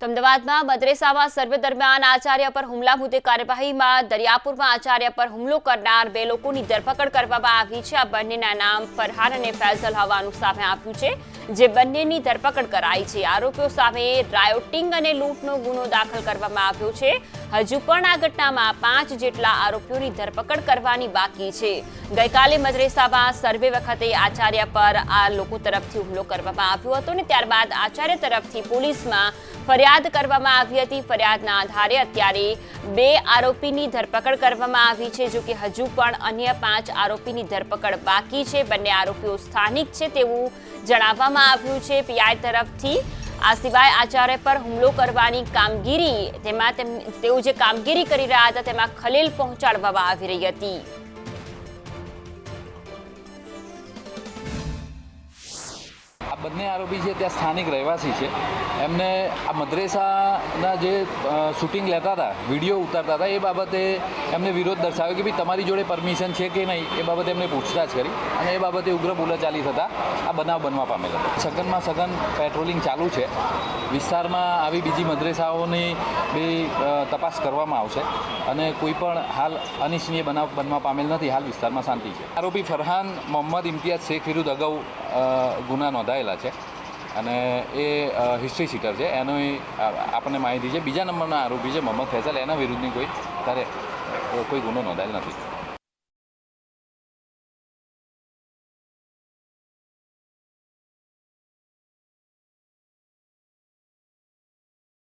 તો અમદાવાદમાં મદ્રેસામાં સર્વે દરમિયાન આચાર્ય પર હુમલા મુદ્દે કાર્યવાહીમાં દરિયાપુરમાં આચાર્ય પર હુમલો કરનાર બે લોકોની ધરપકડ કરવામાં આવી છે. આ બંનેના નામ ફરહાન અને ફૈઝલ હોવાનું સામે આવ્યું છે. જે બંનેની ધરપકડ કરાઈ છે. આરોપીઓ સામે રાયોટિંગ અને લૂંટનો ગુનો દાખલ કરવામાં આવ્યો છે. હજુ પણ આ ઘટનામાં પાંચ જેટલા આરોપીઓની ધરપકડ કરવાની બાકી છે. ગઈકાલે મદ્રેસામાં સર્વે વખતે આચાર્ય પર આ લોકો તરફથી હુમલો કરવામાં આવ્યો હતો ને ત્યારબાદ આચાર્ય તરફથી પોલીસમાં ફરિયાદ કરવામાં આવી હતી. ફરિયાદના આધારે અત્યારે બે આરોપીની ધરપકડ કરવામાં આવી છે જો કે હજુ પણ અન્ય પાંચ આરોપીની ધરપકડ બાકી છે. બંને આરોપીઓ સ્થાનિક છે તેવું જણાવવામાં આવ્યું છે. પીઆઈ તરફથી આ સિવાય આચાર્ય પર હુમલો કરવાની કામગીરી તેમાં, તેઓ જે કામગીરી કરી રહ્યા હતા, તેમાં ખલેલ પહોંચાડવામાં આવી રહી હતી. બંને આરોપી છે, ત્યાં સ્થાનિક રહેવાસી છે. એમને આ મદ્રેસાના જે શૂટિંગ લેતા હતા, વીડિયો ઉતારતા હતા, એ બાબતે એમને વિરોધ દર્શાવ્યો કે ભાઈ તમારી જોડે પરમિશન છે કે નહીં, એ બાબતે એમને પૂછતાછ કરી અને એ બાબતે ઉગ્ર બોલાચાલી થતાં આ બનાવ બનવા પામેલો સઘનમાં સઘન પેટ્રોલિંગ ચાલુ છે. વિસ્તારમાં આવી બીજી મદ્રેસાઓની બી તપાસ કરવામાં આવશે અને કોઈ પણ હાલ અનિચ્છનીય બનાવ બનવા પામેલ નથી. હાલ વિસ્તારમાં શાંતિ છે. આરોપી ફરહાન મોહમ્મદ ઇમ્તિયાઝ શેખ વિરુદ્ધ અગાઉ ગુના નોંધાયેલા છે. અને એ હિસ્ટ્રી શીટર છે. એનો આપણને માહિતી છે. બીજા નંબરના આરોપી છે, મોહમ્મદ ફૈઝલ. એના વિરુદ્ધની કોઈ ત્યારે કોઈ ગુનો નોંધાયેલ નથી.